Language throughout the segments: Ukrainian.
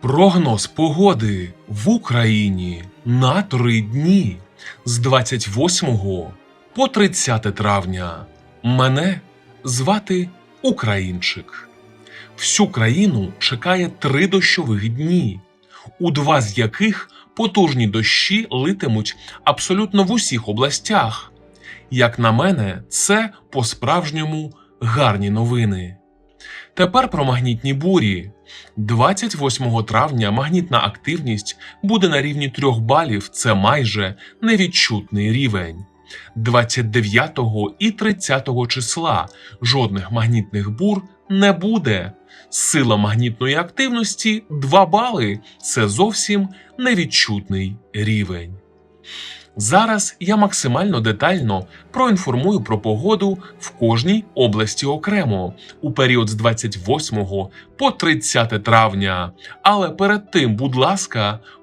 Прогноз погоди в Україні на три дні з 28 по 30 травня. Мене звати Українчик. Всю країну чекає три дощових дні, у два з яких потужні дощі литимуть абсолютно в усіх областях. Як на мене, це по-справжньому гарні новини. Тепер про магнітні бурі. 28 травня магнітна активність буде на рівні 3 балів, це майже невідчутний рівень. 29 і 30 числа жодних магнітних бур не буде. Сила магнітної активності 2 бали це зовсім невідчутний рівень. Зараз я максимально детально проінформую про погоду в кожній області окремо у період з 28 по 30 травня. Але перед тим, будь ласка,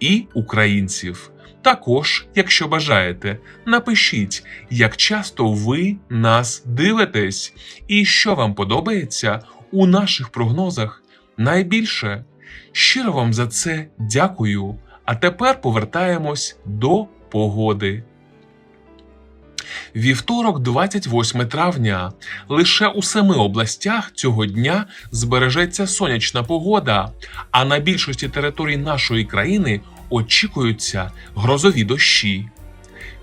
і українців. Також, якщо бажаєте, напишіть, як часто ви нас дивитесь, і що вам подобається у наших прогнозах найбільше. Щиро вам за це дякую. А тепер повертаємось до погоди. Вівторок, 28 травня. Лише у семи областях цього дня збережеться сонячна погода, а на більшості територій нашої країни очікуються грозові дощі.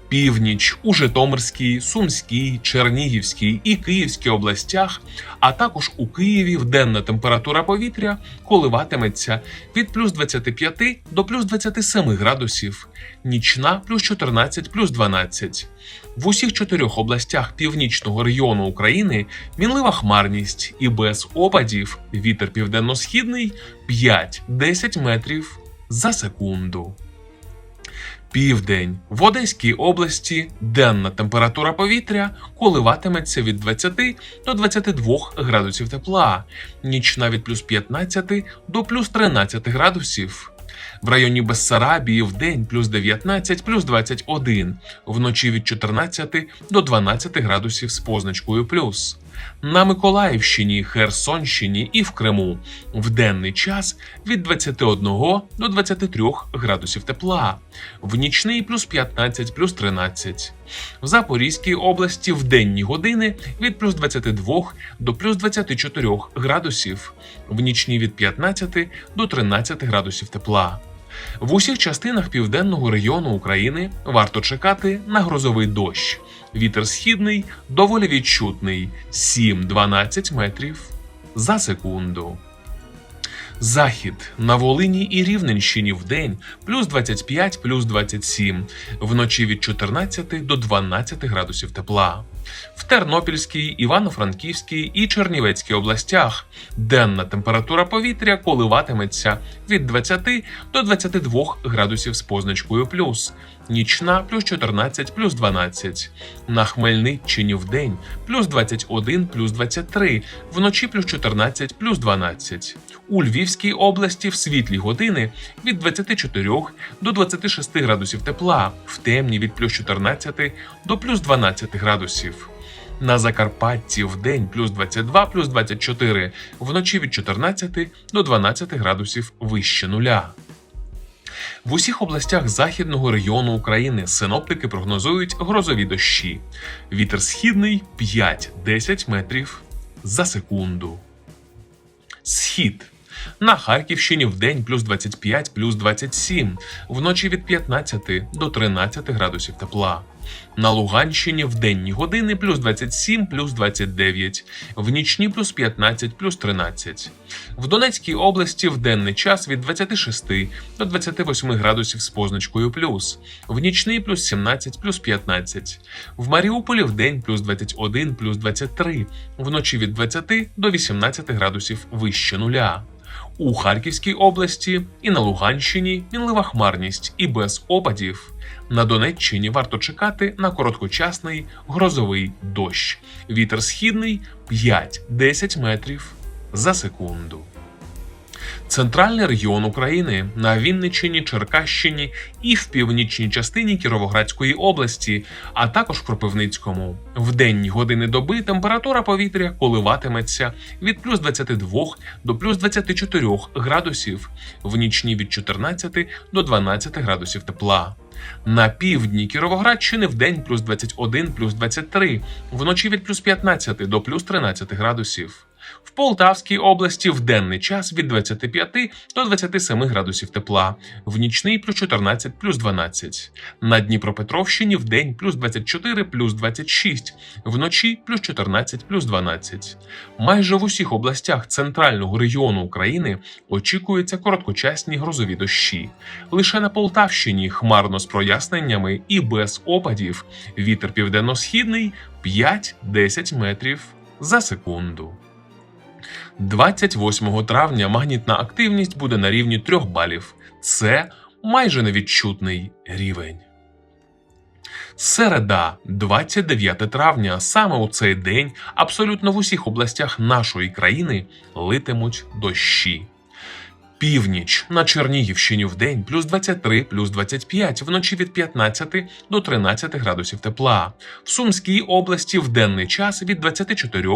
Північ у Житомирській, Сумській, Чернігівській і Київській областях, а також у Києві денна температура повітря коливатиметься від плюс 25 до плюс 27 градусів, нічна плюс 14 плюс 12. В усіх чотирьох областях північного регіону України мінлива хмарність і без опадів вітер південно-східний 5-10 метрів за секунду. Південь в Одеській області денна температура повітря коливатиметься від 20 до 22 градусів тепла, нічна від плюс 15 до плюс 13 градусів. В районі Бессарабії в день плюс 19 плюс 21, вночі від 14 до 12 градусів з позначкою плюс. На Миколаївщині, Херсонщині і в Криму в денний час від 21 до 23 градусів тепла, в нічний плюс 15 плюс 13. В Запорізькій області в денні години від плюс 22 до плюс 24 градусів, в нічні від 15 до 13 градусів тепла. В усіх частинах південного регіону України варто чекати на грозовий дощ. Вітер східний доволі відчутний. 7-12 метрів за секунду. Захід на Волині і Рівненщині в день. Плюс 25 плюс 27, вночі від 14 до 12 градусів тепла. В Тернопільській, Івано-Франківській і Чернівецькій областях. Денна температура повітря коливатиметься від 20 до 22 градусів з позначкою плюс, нічна плюс 14 плюс 12. На Хмельниччині в день плюс 21 плюс 23, вночі плюс 14 плюс 12. У Львівській області в світлі години від 24 до 26 градусів тепла, в темні від плюс 14 до плюс 12 градусів. На Закарпатті в день плюс 22 плюс 24, вночі від 14 до 12 градусів вище нуля. В усіх областях західного регіону України синоптики прогнозують грозові дощі. Вітер східний 5-10 метрів за секунду. Схід. На Харківщині в день плюс 25 плюс 27, вночі від 15 до 13 градусів тепла. На Луганщині в денні години плюс 27 плюс 29, в нічні плюс 15 плюс 13. В Донецькій області в денний час від 26 до 28 градусів з позначкою плюс, в нічний плюс 17 плюс 15. В Маріуполі в день плюс 21 плюс 23, вночі від 20 до 18 градусів вище нуля. У Харківській області і на Луганщині мінлива хмарність і без опадів. На Донеччині варто чекати на короткочасний грозовий дощ. Вітер східний 5-10 метрів за секунду. Центральний регіон України на Вінниччині, Черкащині і в північній частині Кіровоградської області, а також Кропивницькому. В денні години доби температура повітря коливатиметься від плюс 22 до плюс 24 градусів, в нічні від 14 до 12 градусів тепла. На півдні Кіровоградщини в день плюс 21, плюс 23, вночі від плюс 15 до плюс 13 градусів. В Полтавській області в денний час від 25 до 27 градусів тепла, в нічний плюс 14 плюс 12. На Дніпропетровщині в день плюс 24 плюс 26, вночі плюс 14 плюс 12. Майже в усіх областях центрального регіону України очікуються короткочасні грозові дощі. Лише на Полтавщині хмарно з проясненнями і без опадів. Вітер південно-східний 5-10 метрів за секунду. 28 травня магнітна активність буде на рівні 3 балів. Це майже невідчутний рівень. Середа, 29 травня, саме у цей день абсолютно в усіх областях нашої країни литимуть дощі. Північ на Чернігівщині в день плюс 23, плюс 25, вночі від 15 до 13 градусів тепла. В Сумській області в денний час від 24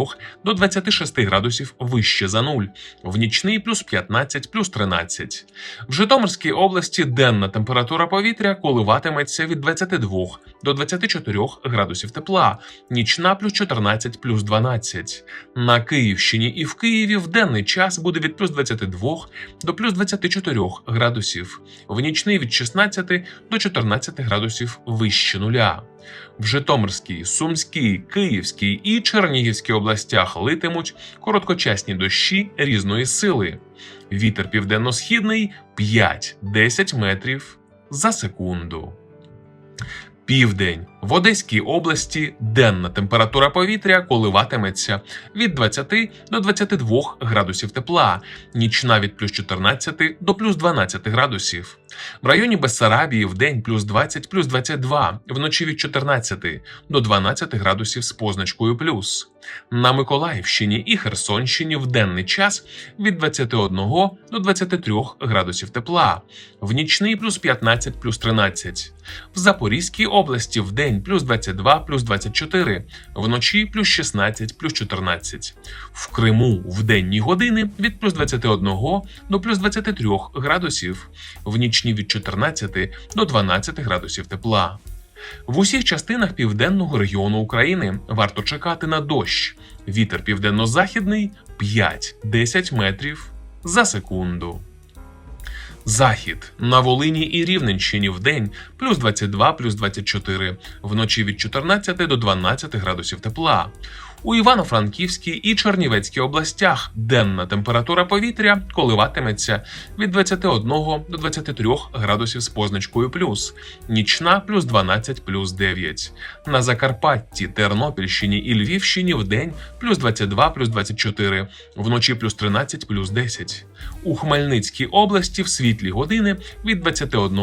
до 26 градусів вище за нуль, в нічний плюс 15, плюс 13. В Житомирській області денна температура повітря коливатиметься від 22 до 24 градусів тепла, нічна плюс 14, плюс 12. На Київщині і в Києві в денний час буде від плюс 22 до плюс 24 градусів, в нічний від 16 до 14 градусів вище нуля. В Житомирській, Сумській, Київській і Чернігівській областях литимуть короткочасні дощі різної сили. Вітер південно-східний 5-10 метрів за секунду. Південь в Одеській області денна температура повітря коливатиметься від 20 до 22 градусів тепла, нічна від плюс 14 до плюс 12 градусів. В районі Бессарабії в день плюс 20 плюс 22, вночі від 14 до 12 градусів з позначкою плюс. На Миколаївщині і Херсонщині в денний час від 21 до 23 градусів тепла, в нічний плюс 15 плюс 13. В Запорізькій області в день плюс 22 плюс 24, вночі плюс 16 плюс 14. В Криму в денні години від плюс 21 до плюс 23 градусів, в нічні від 14 до 12 градусів тепла. В усіх частинах південного регіону України варто чекати на дощ. Вітер південно-західний 5-10 метрів за секунду. Захід на Волині і Рівненщині в день плюс 22, плюс 24, вночі від 14 до 12 градусів тепла. У Івано-Франківській і Чернівецькій областях денна температура повітря коливатиметься від 21 до 23 градусів з позначкою плюс, нічна плюс 12 плюс 9. На Закарпатті, Тернопільщині і Львівщині в день плюс 22 плюс 24, вночі плюс 13 плюс 10. У Хмельницькій області в світлі години від 21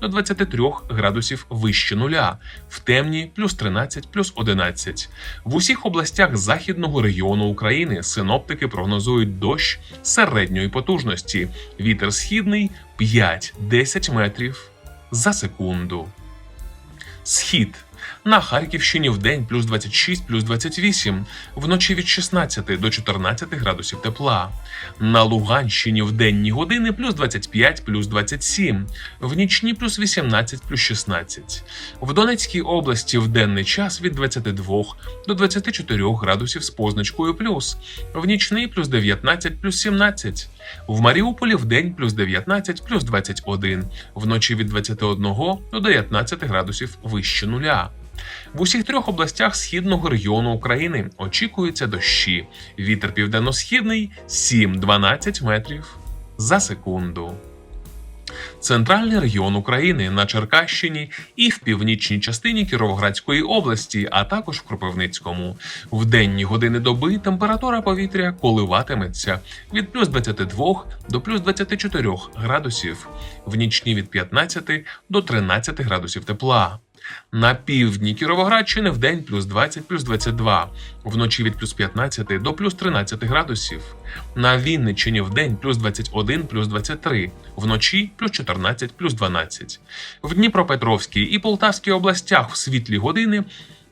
до 23 градусів вище нуля, в темні плюс 13 плюс 11. В усіх областях західного регіону України синоптики прогнозують дощ середньої потужності. Вітер східний 5-10 метрів за секунду. Схід на Харківщині в день плюс 26, плюс 28, вночі від 16 до 14 градусів тепла. На Луганщині в денні години плюс 25, плюс 27, в нічні плюс 18, плюс 16. В Донецькій області в денний час від 22 до 24 градусів з позначкою плюс, в нічний плюс 19, плюс 17. В Маріуполі в день плюс 19, плюс 21, вночі від 21 до 19 градусів вище нуля. В усіх трьох областях східного регіону України очікуються дощі. Вітер південно-східний 7-12 метрів за секунду. центральний регіон України на Черкащині і в північній частині Кіровоградської області, а також в Кропивницькому. В денні години доби температура повітря коливатиметься від плюс 22 до плюс 24 градусів, в нічні від 15 до 13 градусів тепла. На півдні Кіровоградщини в день плюс 20 плюс 22, вночі від плюс 15 до плюс 13 градусів. На Вінниччині в день плюс 21 плюс 23, вночі плюс 14 плюс 12. В Дніпропетровській і Полтавській областях в світлі години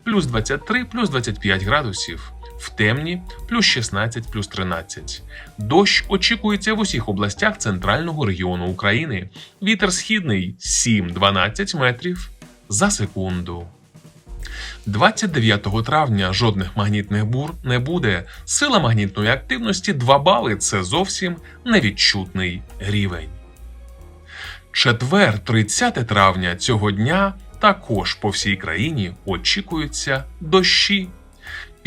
плюс 23 плюс 25 градусів. В темні плюс 16 плюс 13. Дощ очікується в усіх областях центрального регіону України. Вітер східний 7-12 метрів за секунду. 29 травня жодних магнітних бур не буде. Сила магнітної активності 2 бали це зовсім невідчутний рівень. Четвер, 30 травня цього дня також по всій країні очікуються дощі.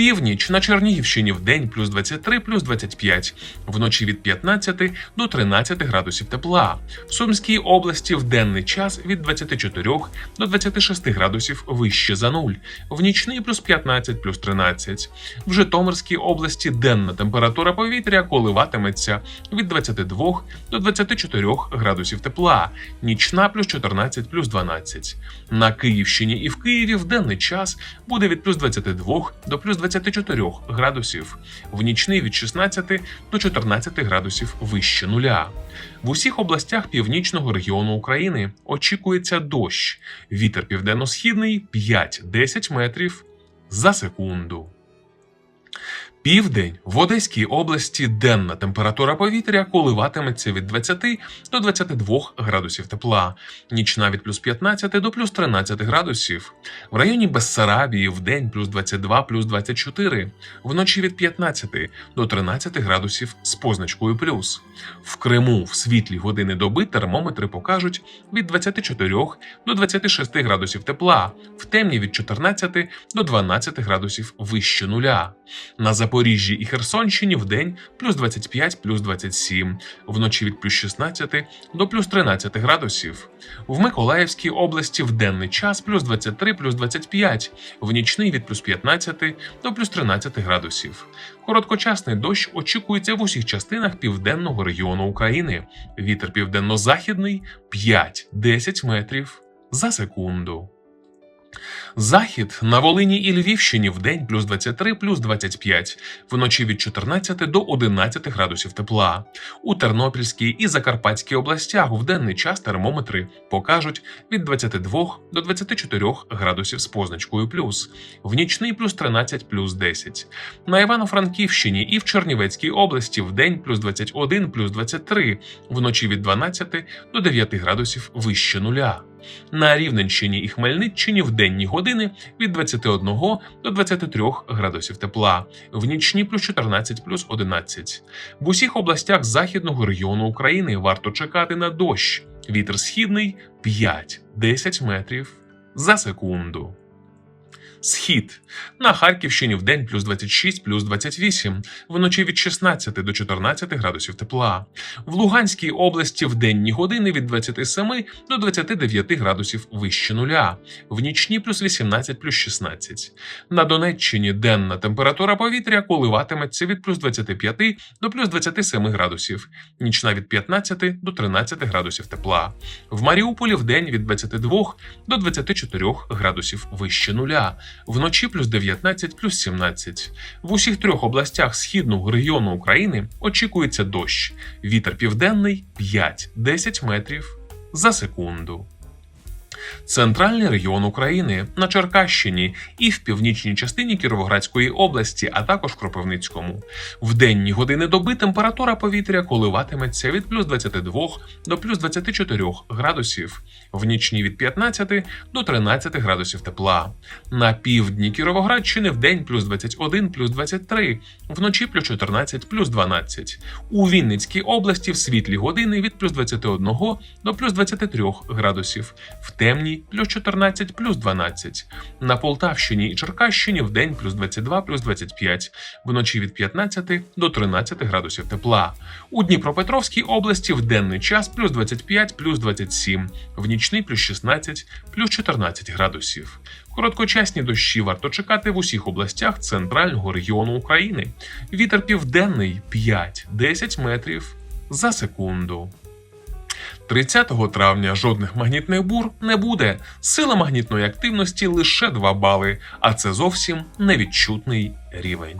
Північ на Чернігівщині в день плюс 23 плюс 25, вночі від 15 до 13 градусів тепла. В Сумській області в денний час від 24 до 26 градусів вище за нуль, в нічний плюс 15 плюс 13. В Житомирській області денна температура повітря коливатиметься від 22 до 24 градусів тепла, нічна плюс 14 плюс 12. На Київщині і в Києві в денний час буде від плюс 22 до плюс 24 градусів, в нічний від 16 до 14 градусів вище нуля. В усіх областях північного регіону України очікується дощ. Вітер південно-східний 5-10 метрів за секунду. Південь в Одеській області денна температура повітря коливатиметься від 20 до 22 градусів тепла, нічна від плюс 15 до плюс 13 градусів. В районі Бессарабії в день плюс 22 плюс 24, вночі від 15 до 13 градусів з позначкою плюс. В Криму в світлі години доби термометри покажуть від 24 до 26 градусів тепла, в темні від 14 до 12 градусів вище нуля. На Запоріжжі і Херсонщині в день плюс 25 плюс 27, вночі від плюс 16 до плюс 13 градусів. В Миколаївській області в денний час плюс 23 плюс 25, в нічний від плюс 15 до плюс 13 градусів. Короткочасний дощ очікується в усіх частинах південного регіону України. Вітер південно-західний 5-10 метрів за секунду. Захід на Волині і Львівщині в день плюс 23 плюс 25, вночі від 14 до 11 градусів тепла. У Тернопільській і Закарпатській областях в денний час термометри покажуть від 22 до 24 градусів з позначкою плюс, в нічний плюс 13 плюс 10. На Івано-Франківщині і в Чернівецькій області в день плюс 21 плюс 23, вночі від 12 до 9 градусів вище нуля. На Рівненщині і Хмельниччині в денні години від 21 до 23 градусів тепла, в нічні плюс 14 плюс 11. В усіх областях західного регіону України варто чекати на дощ. Вітер східний 5-10 метрів за секунду. Схід на Харківщині в день плюс 26 плюс 28, вночі від 16 до 14 градусів тепла. В Луганській області в денні години від 27 до 29 градусів вище нуля, в нічні плюс 18 плюс 16. На Донеччині денна температура повітря коливатиметься від плюс 25 до плюс 27 градусів, нічна від 15 до 13 градусів тепла. В Маріуполі в день від 22 до 24 градусів вище нуля вночі плюс 19 плюс 17. В усіх трьох областях східного регіону України очікується дощ. Вітер південний 5-10 метрів за секунду. Центральний регіон України на Черкащині і в північній частині Кіровоградської області, а також Кропивницькому. В денні години доби температура повітря коливатиметься від плюс 22 до плюс 24 градусів, в нічні від 15 до 13 градусів тепла. На півдні Кіровоградщини в день плюс 21 плюс 23, вночі плюс 14 плюс 12. У Вінницькій області в світлі години від плюс 21 до плюс 23 градусів, в темній плюс 14 плюс 12. На Полтавщині і Черкащині вдень плюс 22 плюс 25, вночі від 15 до 13 градусів тепла. У Дніпропетровській області в денний час плюс 25 плюс 27, в нічний плюс 16 плюс 14 градусів. Короткочасні дощі варто чекати в усіх областях центрального регіону України. Вітер південний 5-10 метрів за секунду. 30 травня жодних магнітних бур не буде. Сила магнітної активності лише 2 бали, а це зовсім невідчутний рівень.